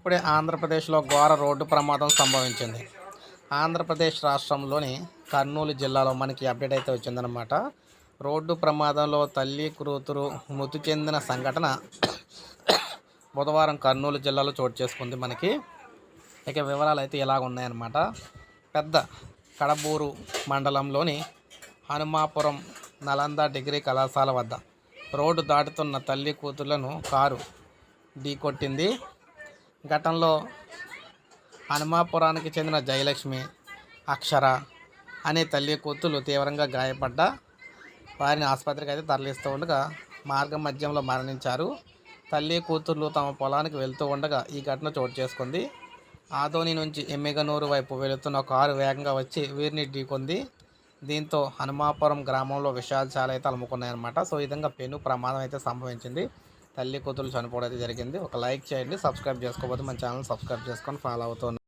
ఇప్పుడే ఆంధ్రప్రదేశ్లో ఘోర రోడ్డు ప్రమాదం సంభవించింది. ఆంధ్రప్రదేశ్ రాష్ట్రంలోని కర్నూలు జిల్లాలో మనకి అప్డేట్ అయితే వచ్చిందనమాట రోడ్డు ప్రమాదంలో తల్లి కూతురు మృతి చెందిన సంఘటన బుధవారం కర్నూలు జిల్లాలో చోటు చేసుకుంది మనకి. ఇక వివరాలు అయితే ఇలాగ ఉన్నాయన్నమాట. పెద్ద కడబూరు మండలంలోని హనుమాపురం నలంద డిగ్రీ కళాశాల వద్ద రోడ్డు దాటుతున్న తల్లి కూతుర్లను కారు ఢీకొట్టింది. ఘటనలో హనుమాపురానికి చెందిన జయలక్ష్మి అక్షర అనే తల్లి కూతులు తీవ్రంగా గాయపడ్డ వారిని ఆసుపత్రికి అయితే తరలిస్తూ ఉండగా మార్గం మధ్యంలో మరణించారు. తల్లి కూతుర్లు తమ పొలానికి వెళ్తూ ఉండగా ఈ ఘటన చోటు చేసుకుంది. ఆదోని నుంచి ఎమ్మెగనూరు వైపు వెళుతున్న కారు వేగంగా వచ్చి వీరిని ఢీకొంది. దీంతో హనుమాపురం గ్రామంలో విషాదాలు అయితే అలుముకున్నాయన్నమాట. సో ఈ విధంగా పెను ప్రమాదం అయితే సంభవించింది. తల్లి కూతురు చనిపోవడం అయితే జరిగింది. ఒక లైక్ చేయండి సబ్స్క్రైబ్ చేసుకోకపోతే మన ఛానల్ సబ్స్క్రైబ్ చేసుకొని ఫాలో అవుతుంది